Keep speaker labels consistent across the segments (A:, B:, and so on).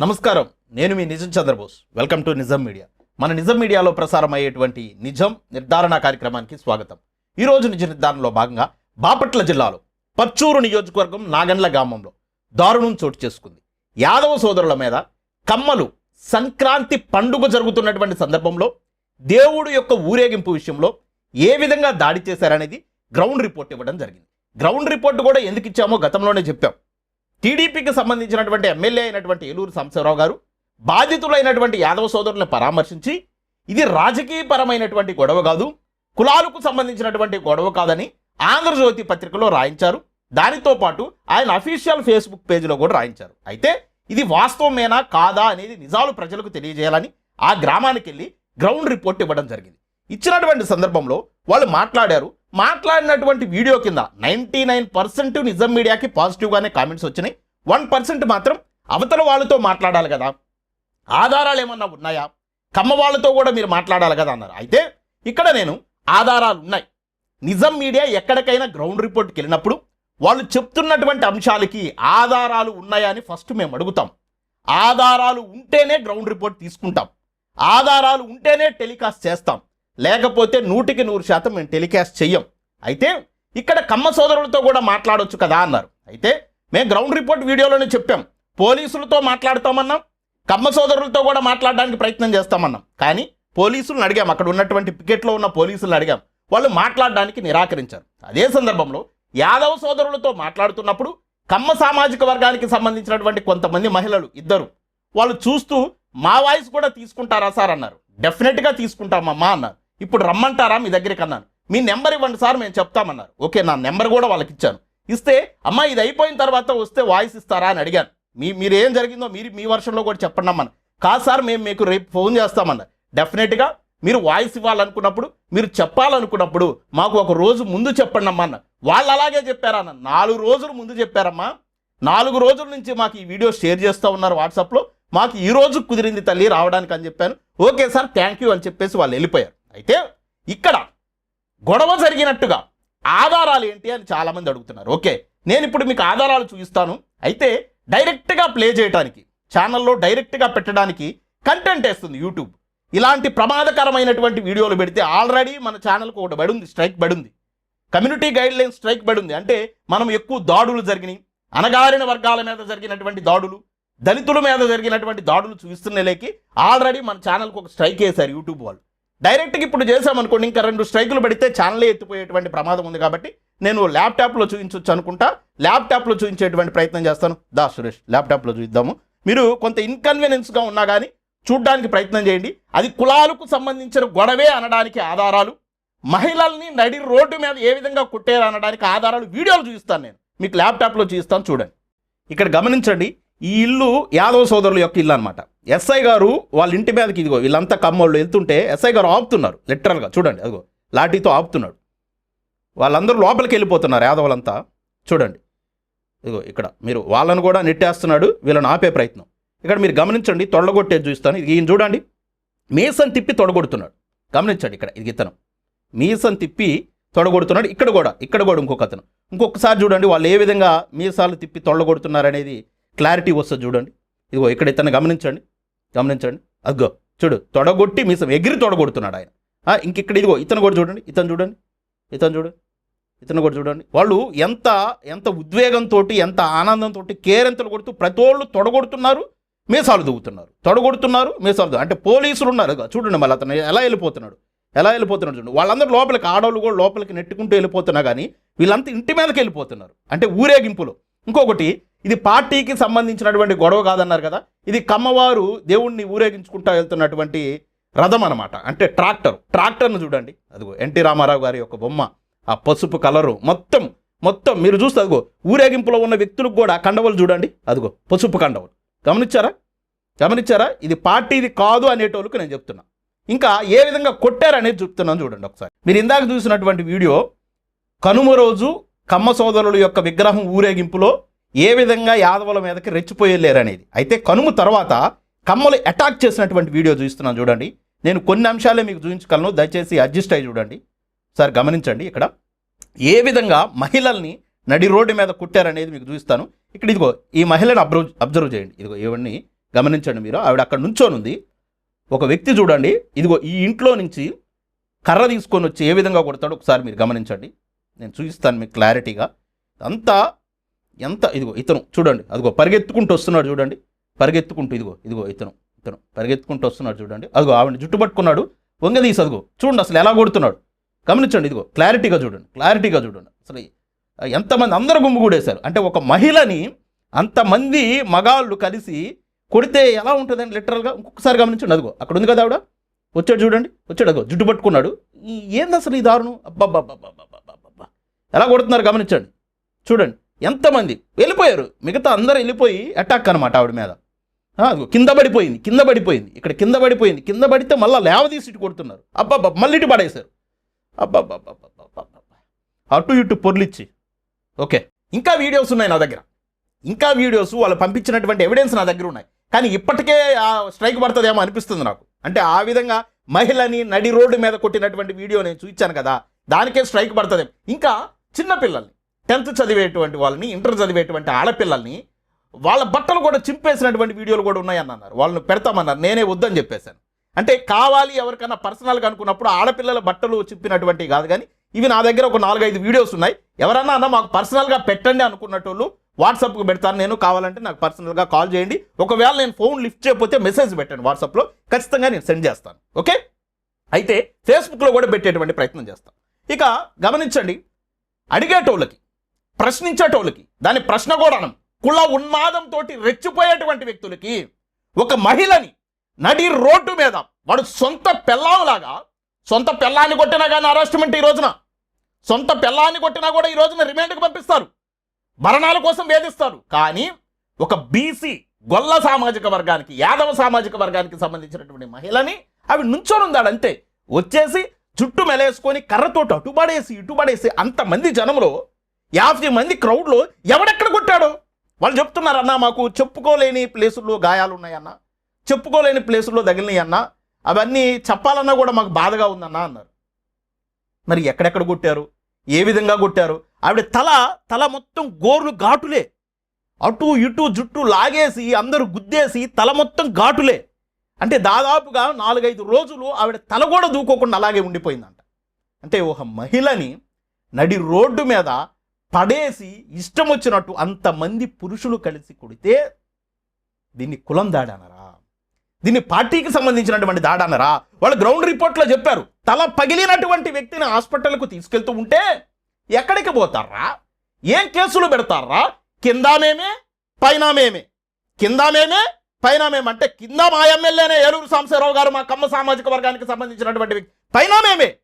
A: నమస్కారం. నేను మీ Nijam Chandrabose. Welcome to Nijam media. మన నిజం మీడియాలో ప్రసారం అయ్యేటువంటి నిజం నిర్ధారణ కార్యక్రమానికి స్వాగతం. ఈరోజు నిజ నిర్ధారణలో భాగంగా బాపట్ల జిల్లాలో పచ్చూరు నియోజకవర్గం నాగండ్ల గ్రామంలో దారుణం చోటు చేసుకుంది. యాదవ సోదరుల మీద కమ్మలు సంక్రాంతి పండుగ జరుగుతున్నటువంటి సందర్భంలో దేవుడు యొక్క ఊరేగింపు విషయంలో ఏ విధంగా దాడి చేశారనేది గ్రౌండ్ రిపోర్ట్ ఇవ్వడం జరిగింది. గ్రౌండ్ రిపోర్ట్ కూడా ఎందుకు ఇచ్చామో గతంలోనే చెప్పాం. టీడీపీకి సంబంధించినటువంటి ఎమ్మెల్యే అయినటువంటి ఏలూరు సాంబశివరావు గారు బాధితులైనటువంటి యాదవ సోదరులను పరామర్శించి ఇది రాజకీయపరమైనటువంటి గొడవ కాదు కులాలకు సంబంధించినటువంటి గొడవ కాదని ఆంధ్రజ్యోతి పత్రికలో రాయించారు. దానితో పాటు ఆయన అఫీషియల్ ఫేస్బుక్ పేజీలో కూడా రాయించారు. అయితే ఇది వాస్తవమేనా కాదా అనేది నిజాలు ప్రజలకు తెలియజేయాలని ఆ గ్రామానికి వెళ్ళి గ్రౌండ్ రిపోర్ట్ ఇవ్వడం జరిగింది. ఇచ్చినటువంటి సందర్భంలో వాళ్ళు మాట్లాడారు. మాట్లాడినటువంటి వీడియో కింద నైంటీ నైన్ పర్సెంట్ నిజం మీడియాకి పాజిటివ్గానే కామెంట్స్ వచ్చినాయి. వన్ పర్సెంట్ మాత్రం అవతల వాళ్ళతో మాట్లాడాలి కదా. ఆధారాలు ఏమన్నా ఉన్నాయా? కమ్మ వాళ్ళతో కూడా మీరు మాట్లాడాలి కదా అన్నారు. అయితే ఇక్కడ నేను ఆధారాలు ఉన్నాయి. నిజం మీడియా ఎక్కడికైనా గ్రౌండ్ రిపోర్ట్కి వెళ్ళినప్పుడు వాళ్ళు చెప్తున్నటువంటి అంశాలకి ఆధారాలు ఉన్నాయా అని ఫస్ట్ మేము అడుగుతాం. ఆధారాలు ఉంటేనే గ్రౌండ్ రిపోర్ట్ తీసుకుంటాం. ఆధారాలు ఉంటేనే టెలికాస్ట్ చేస్తాం. లేకపోతే నూటికి నూరు శాతం మేము టెలికాస్ట్ చెయ్యం. అయితే ఇక్కడ కమ్మ సోదరులతో కూడా మాట్లాడొచ్చు కదా అన్నారు. అయితే మేము గ్రౌండ్ రిపోర్ట్ వీడియోలోనే చెప్పాం. పోలీసులతో మాట్లాడతామన్నాం. కమ్మ సోదరులతో కూడా మాట్లాడడానికి ప్రయత్నం చేస్తామన్నాం. కానీ పోలీసులను అడిగాం. అక్కడ ఉన్నటువంటి పికెట్లో ఉన్న పోలీసులను అడిగాం. వాళ్ళు మాట్లాడడానికి నిరాకరించారు. అదే సందర్భంలో యాదవ సోదరులతో మాట్లాడుతున్నప్పుడు కమ్మ సామాజిక వర్గానికి సంబంధించినటువంటి కొంతమంది మహిళలు ఇద్దరు వాళ్ళు చూస్తూ మా వాయిస్ కూడా తీసుకుంటారా సార్? అన్నారు. డెఫినెట్గా తీసుకుంటామమ్మా అన్నారు. ఇప్పుడు రమ్మంటారా మీ దగ్గరికి అన్నాను. మీ నెంబర్ ఇవ్వండి సార్ మేము చెప్తామన్నారు. ఓకే నా నెంబర్ కూడా వాళ్ళకి ఇచ్చాను ఇస్తే అమ్మా ఇది అయిపోయిన తర్వాత వస్తే వాయిస్ ఇస్తారా అని అడిగాను. మీ మీరు ఏం జరిగిందో మీరు మీ వర్షంలో కూడా చెప్పండి అమ్మని కాదు సార్ మేము మీకు రేపు ఫోన్ చేస్తామన్నారు. డెఫినెట్గా మీరు వాయిస్ ఇవ్వాలనుకున్నప్పుడు మీరు చెప్పాలనుకున్నప్పుడు మాకు ఒక రోజు ముందు చెప్పండి అమ్మా అన్న వాళ్ళు అలాగే చెప్పారన్న నాలుగు రోజులు ముందు చెప్పారమ్మా. నాలుగు రోజుల నుంచి మాకు ఈ వీడియో షేర్ చేస్తూ ఉన్నారు వాట్సాప్లో. మాకు ఈ రోజు కుదిరింది తల్లి రావడానికి అని చెప్పాను. ఓకే సార్ థ్యాంక్ యూ అని చెప్పేసి వాళ్ళు వెళ్ళిపోయారు. అయితే ఇక్కడ గొడవ జరిగినట్టుగా ఆధారాలు ఏంటి అని చాలామంది అడుగుతున్నారు. ఓకే నేను ఇప్పుడు మీకు ఆధారాలు చూపిస్తాను. అయితే డైరెక్ట్గా ప్లే చేయడానికి ఛానల్లో డైరెక్ట్గా పెట్టడానికి కంటెంట్ వేస్తుంది యూట్యూబ్. ఇలాంటి ప్రమాదకరమైనటువంటి వీడియోలు పెడితే ఆల్రెడీ మన ఛానల్కి ఒకటి పడుంది స్ట్రైక్ పడుంది. కమ్యూనిటీ గైడ్ లైన్ స్ట్రైక్ పడుంది. అంటే మనం ఎక్కువ దాడులు జరిగినాయి. అణగారిన వర్గాల మీద జరిగినటువంటి దాడులు దళితుల మీద జరిగినటువంటి దాడులు చూపిస్తున్నలేకి ఆల్రెడీ మన ఛానల్కి ఒక స్ట్రైక్ వేశారు యూట్యూబ్ వాళ్ళు. డైరెక్ట్గా ఇప్పుడు చేసామనుకోండి ఇంకా రెండు స్ట్రైకులు పడితే ఛానలే ఎత్తిపోయేటువంటి ప్రమాదం ఉంది కాబట్టి నేను ల్యాప్టాప్లో చూపించవచ్చు అనుకుంటా. ల్యాప్టాప్లో చూపించేటువంటి ప్రయత్నం చేస్తాను. దా సురేష్ ల్యాప్టాప్లో చూద్దాము మీరు కొంత ఇన్కన్వీనియన్స్గా ఉన్నా కానీ చూడ్డానికి ప్రయత్నం చేయండి. అది కులాలకు సంబంధించిన గొడవే అనడానికి ఆధారాలు. మహిళల్ని నడి రోడ్డు మీద ఏ విధంగా కుట్టారు అనడానికి ఆధారాలు. వీడియోలు చూపిస్తాను నేను. మీకు ల్యాప్టాప్లో చూపిస్తాను చూడండి. ఇక్కడ గమనించండి ఈ ఇల్లు యాదవ సోదరుల యొక్క ఇల్లు అనమాట ఎస్ఐ గారు వాళ్ళ ఇంటి మీదకి ఇదిగో వీళ్ళంతా కమ్మోళ్ళు వెళ్తుంటే ఎస్ఐ గారు ఆపుతున్నారు లిటరల్గా చూడండి అదిగో లాఠీతో ఆపుతున్నాడు. వాళ్ళందరూ లోపలికి వెళ్ళిపోతున్నారు యాదవులంతా చూడండి. ఇదిగో ఇక్కడ మీరు వాళ్ళను కూడా నెట్టేస్తున్నాడు వీళ్ళని ఆపే ప్రయత్నం. ఇక్కడ మీరు గమనించండి తొడగొట్టేది చూస్తాను ఇది ఈయన చూడండి మీసం తిప్పి తొడగొడుతున్నాడు. గమనించండి ఇక్కడ ఇది ఇతను. మీసం తిప్పి తొడగొడుతున్నాడు ఇక్కడ కూడా ఇక్కడ కూడా ఇంకొక అతను. ఇంకొకసారి చూడండి వాళ్ళు ఏ విధంగా మీసాలు తిప్పి తొడగొడుతున్నారనేది క్లారిటీ వస్తుంది చూడండి. ఇదిగో ఇక్కడ ఇతను గమనించండి. గమనించండి. అగ్గో చూడు తొడగొట్టి మీసం ఎగిరి తొడగొడుతున్నాడు ఆయన. ఆ, ఇంక ఇక్కడ ఇదిగో ఇతను కూడా చూడండి ఇతను చూడండి ఇతను చూడండి ఇతను కూడా చూడండి. వాళ్ళు ఎంత ఎంత ఉద్వేగంతో ఎంత ఆనందంతో కేరెంతలు కొడుతూ ప్రతి వాళ్ళు తొడగొడుతున్నారు మీసాలు దువ్వుతున్నారు. తొడగొడుతున్నారు మీసాలు అంటే పోలీసులు ఉన్నారు. చూడండి మళ్ళీ అతను ఎలా వెళ్ళిపోతున్నాడు. ఎలా వెళ్ళిపోతున్నాడు చూడండి. వాళ్ళందరూ లోపలికి ఆడవాళ్ళు కూడా లోపలికి నెట్టుకుంటూ వెళ్ళిపోతున్నా కానీ వీళ్ళంతా ఇంటి మీదకి వెళ్ళిపోతున్నారు. అంటే ఊరేగింపులో. ఇంకొకటి ఇది పార్టీకి సంబంధించినటువంటి గొడవ కాదన్నారు కదా? ఇది కమ్మవారు దేవుణ్ణి ఊరేగించుకుంటా వెళ్తున్నటువంటి రథం అనమాట అంటే ట్రాక్టర్. ట్రాక్టర్ను చూడండి. అదిగో ఎన్టీ రామారావు గారి యొక్క బొమ్మ. ఆ పసుపు కలరు. మొత్తం మొత్తం మీరు చూస్తే అదిగో ఊరేగింపులో ఉన్న వ్యక్తులకు కూడా కండవలు చూడండి. అదిగో పసుపు కండవలు. గమనించారా? గమనించారా? ఇది పార్టీది కాదు అనేటోళ్ళకి నేను చెప్తున్నా. ఇంకా ఏ విధంగా కొట్టారనేది చెప్తున్నాను చూడండి ఒకసారి. మీరు ఇందాక చూసినటువంటి వీడియో కనుమ రోజు కమ్మ సోదరుల యొక్క విగ్రహం ఊరేగింపులో ఏ విధంగా యాదవుల మీదకి రెచ్చిపోయేలేరు అనేది. అయితే కనుము తర్వాత కమ్మలు అటాక్ చేసినటువంటి వీడియో చూస్తున్నాను చూడండి. నేను కొన్ని అంశాలే మీకు చూపించగలను. దయచేసి అడ్జస్ట్ అయ్యి చూడండి. సార్ గమనించండి ఇక్కడ. ఏ విధంగా మహిళల్ని నడి రోడ్డు మీద కుట్టారనేది మీకు చూపిస్తాను. ఇక్కడ ఇదిగో ఈ మహిళను అబ్జర్వ్ అబ్జర్వ్ చేయండి. ఇదిగో ఇవన్నీ గమనించండి మీరు. ఆవిడ అక్కడ నుంచోనుంది ఉంది. ఒక వ్యక్తి చూడండి. ఇదిగో ఈ ఇంట్లో నుంచి కర్ర తీసుకొని వచ్చి ఏ విధంగా కొడతాడో ఒకసారి మీరు గమనించండి. నేను చూపిస్తాను మీకు క్లారిటీగా అంతా ఎంత? ఇదిగో ఇతను. చూడండి. అదిగో పరిగెత్తుకుంటూ వస్తున్నాడు చూడండి. పరిగెత్తుకుంటూ ఇదిగో ఇదిగో ఇతను ఇతను. పరిగెత్తుకుంటూ వస్తున్నాడు చూడండి. అదిగో ఆవిడ జుట్టు పట్టుకున్నాడు వంగదీసి అదిగో చూడండి అసలు ఎలా కొడుతున్నాడు. గమనించండి ఇదిగో క్లారిటీగా చూడండి. క్లారిటీగా చూడండి. అసలు ఎంతమంది అందరు గుమ్ము కూడేశారు. అంటే ఒక మహిళని అంతమంది మగాళ్ళు కలిసి కొడితే ఎలా ఉంటుందండి లిటరల్గా ఇంకొకసారి గమనించండి. అదిగో అక్కడ ఉంది కదా ఆవిడ? వచ్చాడు చూడండి. వచ్చాడు అదిగో జుట్టు పట్టుకున్నాడు ఏంది అసలు ఈ దారుణం? అబ్బాబ్బాబ్బాబ్బాబ్బా ఎలా కొడుతున్నారు గమనించండి. చూడండి. ఎంతమంది వెళ్ళిపోయారు? మిగతా అందరూ వెళ్ళిపోయి అటాక్ అనమాట ఆవిడ మీద. కింద పడిపోయింది కింద పడిపోయింది ఇక్కడ కింద పడిపోయింది కింద పడితే మళ్ళీ లేవదీసి ఇటు కొడుతున్నారు. అబ్బాబ్బా మళ్ళీ ఇటు పడేశారు. అబ్బబ్బబ్బబ్బబ్బబ్బబ్బ అటు ఇటు పొర్లిచ్చి. ఓకే ఇంకా వీడియోస్ ఉన్నాయి నా దగ్గర. ఇంకా వీడియోస్ వాళ్ళు పంపించినటువంటి ఎవిడెన్స్ నా దగ్గర ఉన్నాయి. కానీ ఇప్పటికే ఆ స్ట్రైక్ పడుతుందేమో అనిపిస్తుంది నాకు. అంటే ఆ విధంగా మహిళని నడి రోడ్డు మీద కొట్టినటువంటి వీడియో నేను చూపించాను కదా దానికే స్ట్రైక్ పడుతుంది ఇంకా చిన్నపిల్లల్ని టెన్త్ చదివేటువంటి వాళ్ళని ఇంటర్ చదివేటువంటి ఆడపిల్లల్ని వాళ్ళ బట్టలు కూడా చింపేసినటువంటి వీడియోలు కూడా ఉన్నాయని అన్నారు వాళ్ళని పెడతామన్నారు. నేనే వద్దని చెప్పేశాను. అంటే కావాలి ఎవరికైనా పర్సనల్గా అనుకున్నప్పుడు ఆడపిల్లల బట్టలు చింపినటువంటివి కాదు కానీ ఇవి నా దగ్గర ఒక నాలుగైదు వీడియోస్ ఉన్నాయి. ఎవరన్నా అన్న మాకు పర్సనల్గా పెట్టండి అనుకున్నట్టు వాట్సాప్కి పెడతాను. నేను కావాలంటే నాకు పర్సనల్గా కాల్ చేయండి. ఒకవేళ నేను ఫోన్ లిఫ్ట్ చేయకపోతే మెసేజ్ పెట్టండి వాట్సాప్లో. ఖచ్చితంగా నేను సెండ్ చేస్తాను. ఓకే? అయితే ఫేస్బుక్లో కూడా పెట్టేటువంటి ప్రయత్నం చేస్తాను. ఇక గమనించండి. అడిగేటోళ్ళకి ప్రశ్నించేటోళ్ళకి దాని ప్రశ్న కూడా అనం కుల ఉన్మాదంతో రెచ్చిపోయేటువంటి వ్యక్తులకి ఒక మహిళని నడి రోడ్డు మీద వాడు సొంత పెళ్ళాంలాగా సొంత పెళ్ళాన్ని కొట్టినా కానీ అరెస్ట్మెంట్ ఈ రోజున సొంత పెళ్ళాన్ని కొట్టినా కూడా ఈ రోజున రిమాండ్కి పంపిస్తారు. మరణాల కోసం వేధిస్తారు. కానీ ఒక బీసీ గొల్ల సామాజిక వర్గానికి యాదవ సామాజిక వర్గానికి సంబంధించినటువంటి మహిళని అవి నుంచొని ఉందాడు అంతే వచ్చేసి జుట్టు మెలేసుకొని కర్రతోటి అటుబడేసి ఇటుబడేసి అంతమంది జనంలో యాభై మంది క్రౌడ్లో ఎవడెక్కడ కొట్టాడో? వాళ్ళు చెప్తున్నారన్నా మాకు చెప్పుకోలేని ప్లేసుల్లో గాయాలు ఉన్నాయన్న చెప్పుకోలేని ప్లేసుల్లో తగిలినాయి అన్న అవన్నీ చెప్పాలన్నా కూడా మాకు బాధగా ఉందన్న అన్నారు. మరి ఎక్కడెక్కడ కొట్టారు? ఏ విధంగా కొట్టారు? ఆవిడ తల తల మొత్తం గోర్లు ఘాటులే. అటు ఇటు జుట్టు లాగేసి అందరూ గుద్దేసి తల మొత్తం ఘాటులే. అంటే దాదాపుగా నాలుగైదు రోజులు ఆవిడ తల కూడా దూకోకుండా అలాగే ఉండిపోయిందంట. అంటే ఒక మహిళని నడి రోడ్డు మీద పడేసి ఇష్టం వచ్చినట్టు అంతమంది పురుషులు కలిసి కొడితే దీన్ని కులం దాడనరా. దీన్ని పార్టీకి సంబంధించినటువంటి దాడనరా. వాళ్ళు గ్రౌండ్ రిపోర్ట్లో చెప్పారు. తల పగిలినటువంటి వ్యక్తిని హాస్పిటల్కు తీసుకెళ్తూ ఉంటే ఎక్కడికి పోతారా? ఏం కేసులు పెడతారా? కింద మేమే పైన మేమే. కింద మేమే పైన అంటే కింద మా ఎమ్మెల్యేనే ఏలూరు సాంబశివరావు గారు మా కమ్మ సామాజిక వర్గానికి సంబంధించినటువంటి వ్యక్తి. పైన మేమే.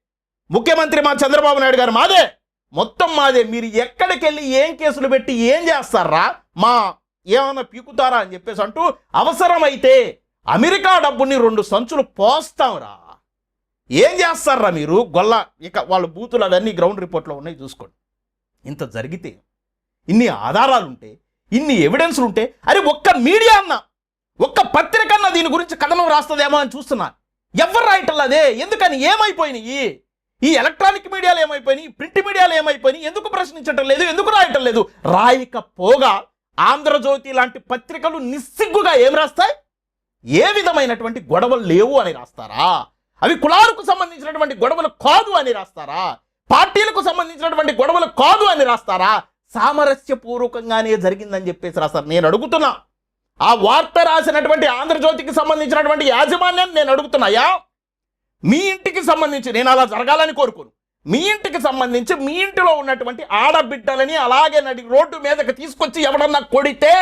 A: ముఖ్యమంత్రి మా చంద్రబాబు నాయుడు గారు మాదే. మొత్తం మాదే. మీరు ఎక్కడికి వెళ్ళి ఏం కేసులు పెట్టి ఏం చేస్తారా? మా ఏమైనా పీకుతారా అని చెప్పేసి అంటూ అవసరమైతే అమెరికా డబ్బుని రెండు సంచులు పోస్తాంరా. ఏం చేస్తారా మీరు? గొల్ల ఇక వాళ్ళ బూతులు అవన్నీ గ్రౌండ్ రిపోర్ట్లో ఉన్నాయి చూసుకోండి. ఇంత జరిగితే ఇన్ని ఆధారాలు ఉంటే ఇన్ని ఎవిడెన్స్లు ఉంటే అరే ఒక్క మీడియా అన్న ఒక్క పత్రిక అన్న దీని గురించి కథనం రాస్తుందేమో అని చూస్తున్నా. ఎవరు రాయటం అదే? ఎందుకని? ఏమైపోయినాయి? ఈ ఎలక్ట్రానిక్ మీడియాలు ఏమైపోయినాయి? ప్రింట్ మీడియాలు ఏమైపోయినాయి? ఎందుకు ప్రశ్నించటం లేదు? ఎందుకు రాయటం లేదు? రాయకపోగా ఆంధ్రజ్యోతి లాంటి పత్రికలు నిస్సిగ్గుగా ఏం రాస్తాయి? ఏ విధమైనటువంటి గొడవలు లేవు అని రాస్తారా? అవి కులాలకు సంబంధించినటువంటి గొడవలు కాదు అని రాస్తారా? పార్టీలకు సంబంధించినటువంటి గొడవలు కాదు అని రాస్తారా? సామరస్యపూర్వకంగానే జరిగిందని చెప్పేసి రాస్తారు. నేను అడుగుతున్నా. ఆ వార్త రాసినటువంటి ఆంధ్రజ్యోతికి సంబంధించినటువంటి యాజమాన్యాన్ని నేను అడుగుతున్నాయా మీ ఇంటికి సంబంధించి నేను అలా జరగాలని కోరుకోను. మీ ఇంటికి సంబంధించి మీ ఇంటిలో ఉన్నటువంటి ఆడబిడ్డలని అలాగే నడి రోడ్డు మీదకి తీసుకొచ్చి ఎవడన్నా కొడితే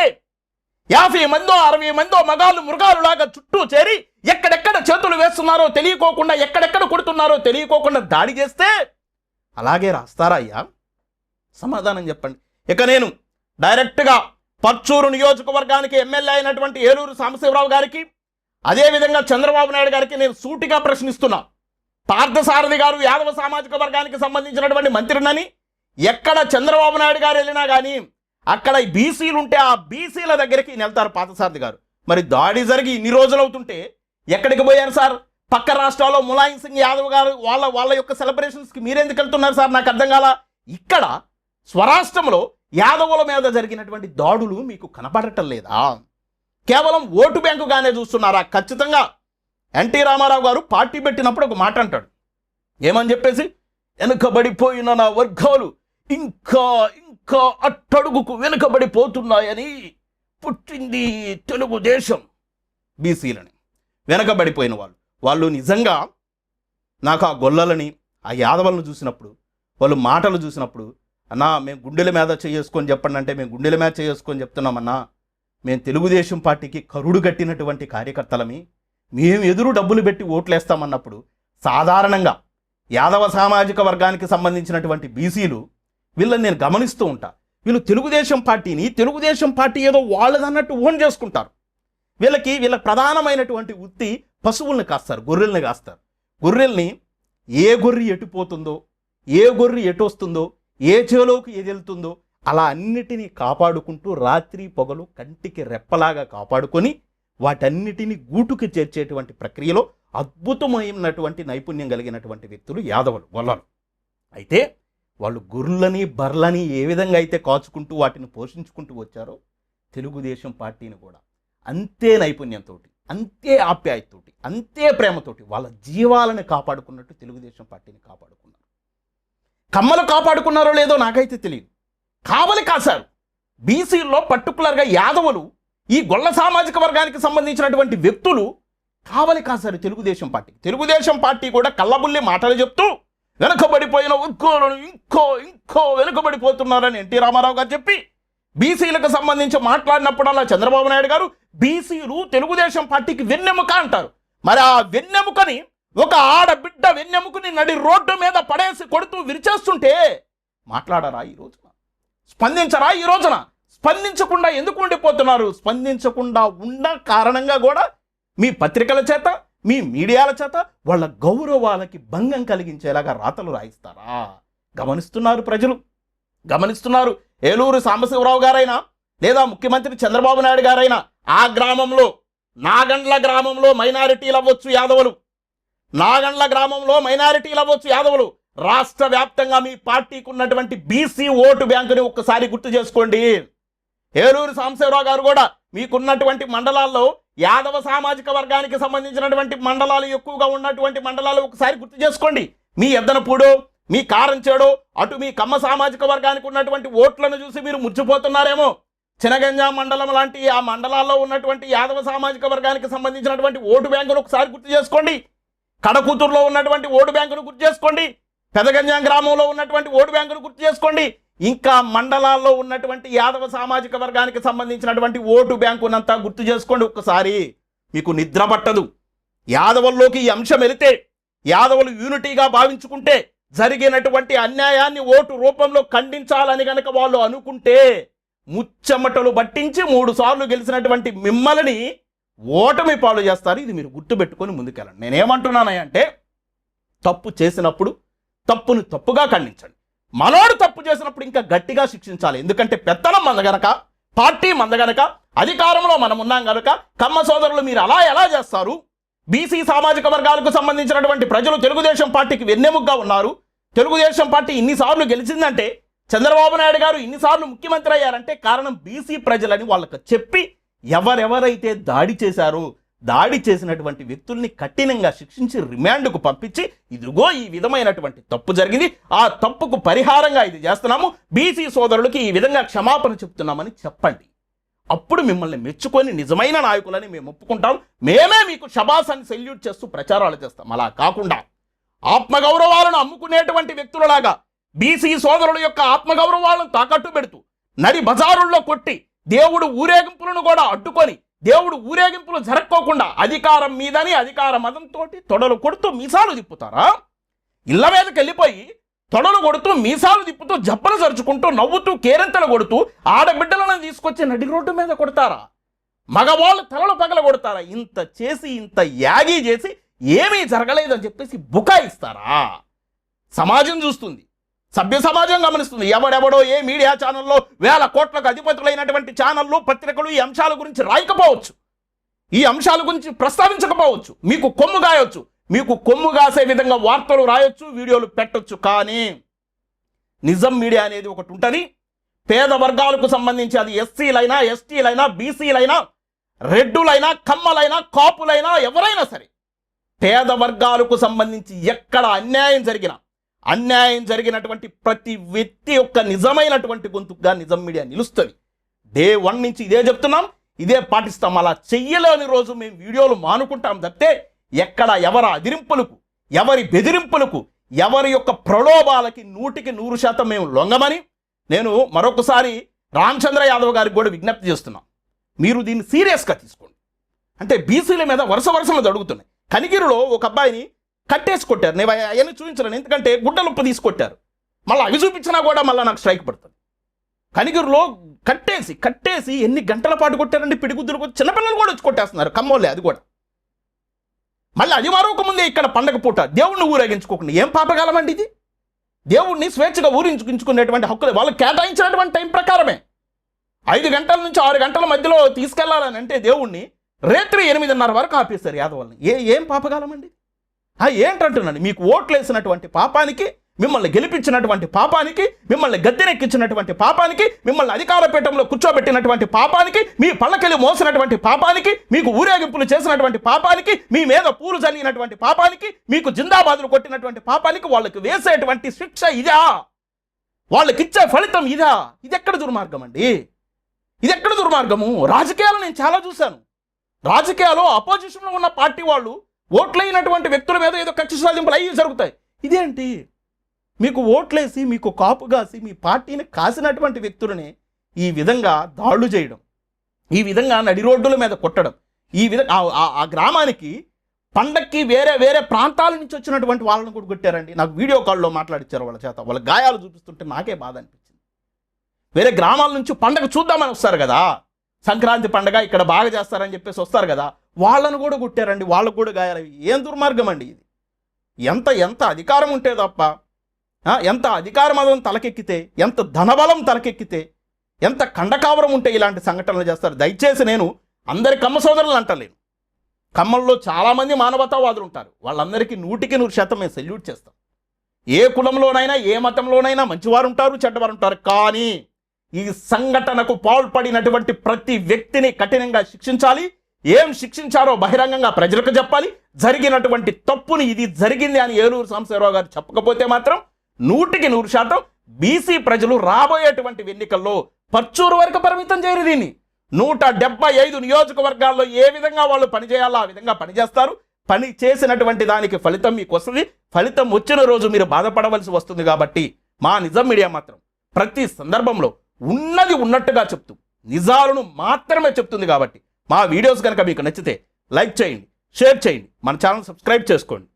A: యాభై మందో అరవై మందో మగాళ్ళు మృగాలు లాగా చుట్టూ చేరి ఎక్కడెక్కడ చేతులు వేస్తున్నారో తెలియకోకుండా ఎక్కడెక్కడ కొడుతున్నారో తెలియకోకుండా దాడి చేస్తే అలాగే రాస్తారా అయ్యా? సమాధానం చెప్పండి. ఇక నేను డైరెక్ట్గా పర్చూరు నియోజకవర్గానికి ఎమ్మెల్యే అయినటువంటి ఏలూరు సాంబశివరావు గారికి అదేవిధంగా చంద్రబాబు నాయుడు గారికి నేను సూటిగా ప్రశ్నిస్తున్నా. పార్థసారథి గారు యాదవ సామాజిక వర్గానికి సంబంధించినటువంటి మంత్రినని ఎక్కడ చంద్రబాబు నాయుడు గారు వెళ్ళినా కానీ అక్కడ ఈ బీసీలు ఉంటే ఆ బీసీల దగ్గరికి వెళ్తారు పార్థసారథి గారు. మరి దాడి జరిగి ఇన్ని రోజులు అవుతుంటే ఎక్కడికి పోయారు సార్? పక్క రాష్ట్రాల్లో ములాయం సింగ్ యాదవ్ గారు వాళ్ళ వాళ్ళ యొక్క సెలబ్రేషన్స్కి మీరెందుకు వెళ్తున్నారు సార్? నాకు అర్థం కాల? ఇక్కడ స్వరాష్ట్రంలో యాదవుల మీద జరిగినటువంటి దాడులు మీకు కనపడటం లేదా? కేవలం ఓటు బ్యాంకుగానే చూస్తున్నారా? ఖచ్చితంగా ఎన్టీ రామారావు గారు పార్టీ పెట్టినప్పుడు ఒక మాట అంటాడు. ఏమని చెప్పేసి? వెనుకబడిపోయిన నా వర్గాలు ఇంకా ఇంకా అట్టడుగుకు వెనుకబడిపోతున్నాయని పుట్టింది తెలుగుదేశం. బీసీలని. వెనకబడిపోయిన వాళ్ళు. వాళ్ళు నిజంగా నాకు ఆ గొల్లలని ఆ యాదవులను చూసినప్పుడు వాళ్ళు మాటలు చూసినప్పుడు అన్నా మేము గుండెల మీద చేసుకొని చెప్పండి అంటే మేము గుండెల మీద చేసుకొని చెప్తున్నామన్నా మేము తెలుగుదేశం పార్టీకి కరుడు కట్టినటువంటి కార్యకర్తలమి. మేము ఎదురు డబ్బులు పెట్టి ఓట్లేస్తామన్నప్పుడు సాధారణంగా యాదవ సామాజిక వర్గానికి సంబంధించినటువంటి బీసీలు వీళ్ళని నేను గమనిస్తూ ఉంటా. వీళ్ళు తెలుగుదేశం పార్టీని తెలుగుదేశం పార్టీ ఏదో వాళ్ళదన్నట్టు ఓన్ చేసుకుంటారు. వీళ్ళకి వీళ్ళ ప్రధానమైనటువంటి వృత్తి పశువుల్ని కాస్తారు గొర్రెల్ని కాస్తారు. గొర్రెల్ని ఏ గొర్రె ఎటుపోతుందో ఏ గొర్రె ఎటు వస్తుందో ఏ చేలోకి ఏది వెళ్తుందో అలా అన్నిటినీ కాపాడుకుంటూ రాత్రి పొగలు కంటికి రెప్పలాగా కాపాడుకొని వాటన్నిటిని గూటుకు చేర్చేటువంటి ప్రక్రియలో అద్భుతమైనటువంటి నైపుణ్యం కలిగినటువంటి వ్యక్తులు యాదవులు గొల్లలు అయితే వాళ్ళు గొర్రెలని బర్లని ఏ విధంగా అయితే కాచుకుంటూ వాటిని పోషించుకుంటూ వచ్చారో తెలుగుదేశం పార్టీని కూడా అంతే నైపుణ్యంతో అంతే ఆప్యాయతతోటి అంతే ప్రేమతోటి వాళ్ళ జీవాలను కాపాడుకున్నట్టు తెలుగుదేశం పార్టీని కాపాడుకున్నారు. కమ్మలు కాపాడుకున్నారో లేదో నాకైతే తెలియదు కావలి కాశారు. బీసీల్లో పర్టికులర్గా యాదవులు ఈ గొల్ల సామాజిక వర్గానికి సంబంధించినటువంటి వ్యక్తులు కావలి కాశారు తెలుగుదేశం పార్టీ. తెలుగుదేశం పార్టీ కూడా కళ్ళబుల్లి మాటలు చెప్తూ వెనుకబడిపోయిన ఉద్యోగులను ఇంకో ఇంకో వెనుకబడిపోతున్నారని ఎన్టీ రామారావు గారు చెప్పి బీసీలకు సంబంధించి మాట్లాడినప్పుడల్లా చంద్రబాబు నాయుడు గారు బీసీలు తెలుగుదేశం పార్టీకి వెన్నెముక అంటారు. మరి ఆ వెన్నెముకని ఒక ఆడబిడ్డ వెన్నెముకని నడి రోడ్డు మీద పడేసి కొడుతూ విరిచేస్తుంటే మాట్లాడరా ఈ స్పందించరా ఈ రోజున? స్పందించకుండా ఎందుకు ఉండిపోతున్నారు? స్పందించకుండా ఉన్న కారణంగా కూడా మీ పత్రికల చేత మీ మీడియాల చేత వాళ్ళ గౌరవాలకి భంగం కలిగించేలాగా రాతలు రాయిస్తారా? గమనిస్తున్నారు ప్రజలు. గమనిస్తున్నారు. ఏలూరు సాంబశివరావు గారైనా లేదా ముఖ్యమంత్రి చంద్రబాబు నాయుడు గారైనా ఆ గ్రామంలో నాగండ్ల గ్రామంలో మైనారిటీలు అవ్వచ్చు యాదవులు. నాగండ్ల గ్రామంలో మైనారిటీలు అవ్వచ్చు యాదవులు. రాష్ట్ర వ్యాప్తంగా మీ పార్టీకి ఉన్నటువంటి బీసీ ఓటు బ్యాంకుని ఒక్కసారి గుర్తు చేసుకోండి. ఏలూరు సాంబశివరావు గారు కూడా మీకున్నటువంటి మండలాల్లో యాదవ సామాజిక వర్గానికి సంబంధించినటువంటి మండలాలు ఎక్కువగా ఉన్నటువంటి మండలాలు ఒకసారి గుర్తు చేసుకోండి. మీ ఎద్దనపూడో మీ కారంచేడు అటు మీ కమ్మ సామాజిక వర్గానికి ఉన్నటువంటి ఓట్లను చూసి మీరు ముచ్చిపోతున్నారేమో చినగంజా మండలం లాంటి ఆ మండలాల్లో ఉన్నటువంటి యాదవ సామాజిక వర్గానికి సంబంధించినటువంటి ఓటు బ్యాంకును ఒకసారి గుర్తు చేసుకోండి. కడకూతురులో ఉన్నటువంటి ఓటు బ్యాంకును గుర్తు చేసుకోండి. పెదగంజాం గ్రామంలో ఉన్నటువంటి ఓటు బ్యాంకును గుర్తు చేసుకోండి. ఇంకా మండలాల్లో ఉన్నటువంటి యాదవ సామాజిక వర్గానికి సంబంధించినటువంటి ఓటు బ్యాంకునంతా గుర్తు చేసుకోండి ఒక్కసారి. మీకు నిద్ర పట్టదు. యాదవుల్లోకి ఈ అంశం వెళితే యాదవులు యూనిటీగా భావించుకుంటే జరిగినటువంటి అన్యాయాన్ని ఓటు రూపంలో ఖండించాలని గనక వాళ్ళు అనుకుంటే ముచ్చమటలు పట్టించి మూడు సార్లు గెలిచినటువంటి మిమ్మల్ని ఓటమి పాలు చేస్తారు. ఇది మీరు గుర్తుపెట్టుకొని ముందుకెళ్ళండి. నేనేమంటున్నానంటే తప్పు చేసినప్పుడు తప్పును తప్పుగా ఖండించండి. మనోడు తప్పు చేసినప్పుడు ఇంకా గట్టిగా శిక్షించాలి. ఎందుకంటే పెత్తనం మంద గనక పార్టీ మంద గనక అధికారంలో మనం ఉన్నాం గనక కమ్మ సోదరులు మీరు అలా ఎలా చేస్తారు? బీసీ సామాజిక వర్గాలకు సంబంధించినటువంటి ప్రజలు తెలుగుదేశం పార్టీకి వెన్నెముగ్గా ఉన్నారు. తెలుగుదేశం పార్టీ ఇన్నిసార్లు గెలిచిందంటే చంద్రబాబు నాయుడు గారు ఇన్నిసార్లు ముఖ్యమంత్రి అయ్యారంటే కారణం బీసీ ప్రజలని వాళ్ళకి చెప్పి ఎవరెవరైతే దాడి చేశారో దాడి చేసినటువంటి వ్యక్తుల్ని కఠినంగా శిక్షించి రిమాండ్కు పంపించి ఇదిగో ఈ విధమైనటువంటి తప్పు జరిగింది ఆ తప్పుకు పరిహారంగా ఇది చేస్తున్నాము బీసీ సోదరులకి ఈ విధంగా క్షమాపణ చెప్తున్నామని చెప్పండి. అప్పుడు మిమ్మల్ని మెచ్చుకొని నిజమైన నాయకులని మేము ఒప్పుకుంటాం మేమే మీకు శబాసాన్ని సెల్యూట్ చేస్తూ ప్రచారాలు చేస్తాం. అలా కాకుండా ఆత్మగౌరవాలను అమ్ముకునేటువంటి వ్యక్తులలాగా బీసీ సోదరుల యొక్క ఆత్మగౌరవాలను తాకట్టు పెడుతూ నడి బజారుల్లో కొట్టి దేవుడు ఊరేగింపులను కూడా అడ్డుకొని దేవుడు ఊరేగింపులు జరక్కోకుండా అధికారం మీదని అధికార మతంతో తొడలు కొడుతూ మీసాలు తిప్పుతారా? ఇళ్ళ మీదకి వెళ్ళిపోయి తొడలు కొడుతూ మీసాలు తిప్పుతూ జప్పలు జరుచుకుంటూ నవ్వుతూ కేరింతలు కొడుతూ ఆడబిడ్డలను తీసుకొచ్చి నడి రోడ్డు మీద కొడతారా? మగవాళ్ళు తలలు పగల కొడతారా? ఇంత చేసి ఇంత యాగి చేసి ఏమీ జరగలేదని చెప్పేసి బుకాయిస్తారా? సమాజం చూస్తుంది. సభ్య సమాజం గమనిస్తుంది. ఎవడెవడో ఏ మీడియా ఛానల్లో వేల కోట్లకు అధిపతులైనటువంటి ఛానళ్ళు పత్రికలు ఈ అంశాల గురించి రాయకపోవచ్చు. ఈ అంశాల గురించి ప్రస్తావించకపోవచ్చు. మీకు కొమ్ము గాయొచ్చు. మీకు కొమ్ము కాసే విధంగా వార్తలు రాయొచ్చు వీడియోలు పెట్టొచ్చు. కానీ నిజం మీడియా అనేది ఒకటి ఉంటుంది. పేద వర్గాలకు సంబంధించి అది ఎస్సీలైనా ఎస్టీలైనా బీసీలైనా రెడ్డులైనా కమ్మలైనా కాపులైనా ఎవరైనా సరే పేద వర్గాలకు సంబంధించి ఎక్కడ అన్యాయం జరిగినా అన్యాయం జరిగినటువంటి ప్రతి వ్యక్తి యొక్క నిజమైనటువంటి గొంతుగా నిజం మీడియా నిలుస్తుంది. డే వన్ నుంచి ఇదే చెప్తున్నాం ఇదే పాటిస్తాం. అలా చెయ్యలేని రోజు మేము వీడియోలు మానుకుంటాం తప్పితే ఎక్కడ ఎవరి అదిరింపులకు ఎవరి బెదిరింపులకు ఎవరి యొక్క ప్రలోభాలకి నూటికి నూరు శాతం మేము లొంగమని నేను మరొకసారి రామచంద్ర యాదవ్ గారికి కూడా విజ్ఞప్తి చేస్తున్నాం. మీరు దీన్ని సీరియస్గా తీసుకోండి. అంటే బీసీల మీద వరుస వరుసలు జరుగుతున్నాయి. కనిగిరిలో ఒక అబ్బాయిని కట్టేసి కొట్టారు నేను అవన్నీ చూపించలేను. ఎందుకంటే గుడ్డలుప్పు తీసుకొట్టారు. మళ్ళీ అవి చూపించినా కూడా మళ్ళీ నాకు స్ట్రైక్ పడుతుంది. కనిగిరిలో కట్టేసి కట్టేసి ఎన్ని గంటల పాటు కొట్టారండి? పిడిగుద్దులు చిన్నపిల్లలు కూడా వచ్చి కొట్టేస్తున్నారు. కమ్మోలే అది కూడా. మళ్ళీ అది మరొక ముందే ఇక్కడ పండగ పూట దేవుణ్ణి ఊరేగించుకోకుండా ఏం పాపకాలం అండి ఇది? దేవుణ్ణి స్వేచ్ఛగా ఊరించుకుంచుకునేటువంటి హక్కులు వాళ్ళు కేటాయించినటువంటి టైం ప్రకారమే. ఐదు గంటల నుంచి ఆరు గంటల మధ్యలో తీసుకెళ్ళాలని అంటే దేవుణ్ణి రాత్రి ఎనిమిదిన్నర వరకు ఆపేస్తారు యాదవుల్ని. ఏ ఏం పాపకాలం అండి ఏంటంటున్నాను మీకు ఓట్లు వేసినటువంటి పాపానికి మిమ్మల్ని గెలిపించినటువంటి పాపానికి మిమ్మల్ని గద్దెనెక్కించినటువంటి పాపానికి మిమ్మల్ని అధికార పీఠంలో కూర్చోబెట్టినటువంటి పాపానికి మీ పళ్ళకెళ్ళి మోసినటువంటి పాపానికి మీకు ఊరేగింపులు చేసినటువంటి పాపానికి మీ మీద పూలు చల్లినటువంటి పాపానికి మీకు జిందాబాదులు కొట్టినటువంటి పాపానికి వాళ్ళకి వేసేటువంటి శిక్ష ఇదా? వాళ్ళకి ఇచ్చే ఫలితం ఇదా? ఇది ఎక్కడ దుర్మార్గం అండి ఇది ఎక్కడ దుర్మార్గము? రాజకీయాలు నేను చాలా చూశాను. రాజకీయాలు అపోజిషన్లో ఉన్న పార్టీ వాళ్ళు ఓట్లైనటువంటి వ్యక్తుల మీద ఏదో కక్ష సాధింపులు అయ్యి జరుగుతాయి. ఇదేంటి? మీకు ఓట్లేసి మీకు కాపు కాసి మీ పార్టీని కాసినటువంటి వ్యక్తులని ఈ విధంగా దాడులు చేయడం ఈ విధంగా నడి రోడ్డుల మీద కొట్టడం ఈ విధంగా ఆ- ఆ- ఆ గ్రామానికి పండక్కి వేరే వేరే ప్రాంతాల నుంచి వచ్చినటువంటి వాళ్ళని కూడా కొట్టారండి. నాకు వీడియో కాల్లో మాట్లాడిచ్చారు వాళ్ళ చేత. వాళ్ళ గాయాలు చూపిస్తుంటే నాకే బాధ అనిపించింది. వేరే గ్రామాల నుంచి పండగ చూద్దామని వస్తారు కదా. సంక్రాంతి పండగ ఇక్కడ బాగా చేస్తారని చెప్పేసి వస్తారు కదా. వాళ్ళను కూడా కొట్టారండి వాళ్ళకు కూడా గాయాలు. ఏం దుర్మార్గం అండి ఇది? ఎంత ఎంత అధికారం ఉంటే తప్ప ఎంత అధికార మదం తలకెక్కితే ఎంత ధనబలం తలకెక్కితే ఎంత కండకావరం ఉంటే ఇలాంటి సంఘటనలు చేస్తారు. దయచేసి నేను అందరి కమ్మ సోదరులు అంటలేను. కమ్మల్లో చాలామంది మానవతావాదులు ఉంటారు. వాళ్ళందరికీ నూటికి నూరు శాతం మేము సెల్యూట్ చేస్తాం. ఏ కులంలోనైనా ఏ మతంలోనైనా మంచివారు ఉంటారు చెడ్డవారు ఉంటారు. కానీ ఈ సంఘటనకు పాల్పడినటువంటి ప్రతి వ్యక్తిని కఠినంగా శిక్షించాలి ఏం శిక్షించారో బహిరంగంగా ప్రజలకు చెప్పాలి. జరిగినటువంటి తప్పుని ఇది జరిగింది అని ఏలూరు సాంబశివరావు గారు చెప్పకపోతే మాత్రం నూటికి నూరు శాతం బీసీ ప్రజలు రాబోయేటువంటి ఎన్నికల్లో పర్చూరు వరకు పరిమితం చేయరు దీన్ని. నూట డెబ్బై ఐదు నియోజకవర్గాల్లో ఏ విధంగా వాళ్ళు పనిచేయాలో ఆ విధంగా పనిచేస్తారు పని చేసినటువంటి దానికి ఫలితం మీకు వస్తుంది. ఫలితం వచ్చిన రోజు మీరు బాధపడవలసి వస్తుంది కాబట్టి మా నిజం మీడియా మాత్రం ప్రతి సందర్భంలో ఉన్నది ఉన్నట్టుగా చెప్తూ నిజాలను మాత్రమే చెప్తుంది కాబట్టి మా వీడియోస్ కనుక మీకు నచ్చితే లైక్ చేయండి షేర్ చేయండి మన ఛానల్ సబ్స్క్రైబ్ చేసుకోండి.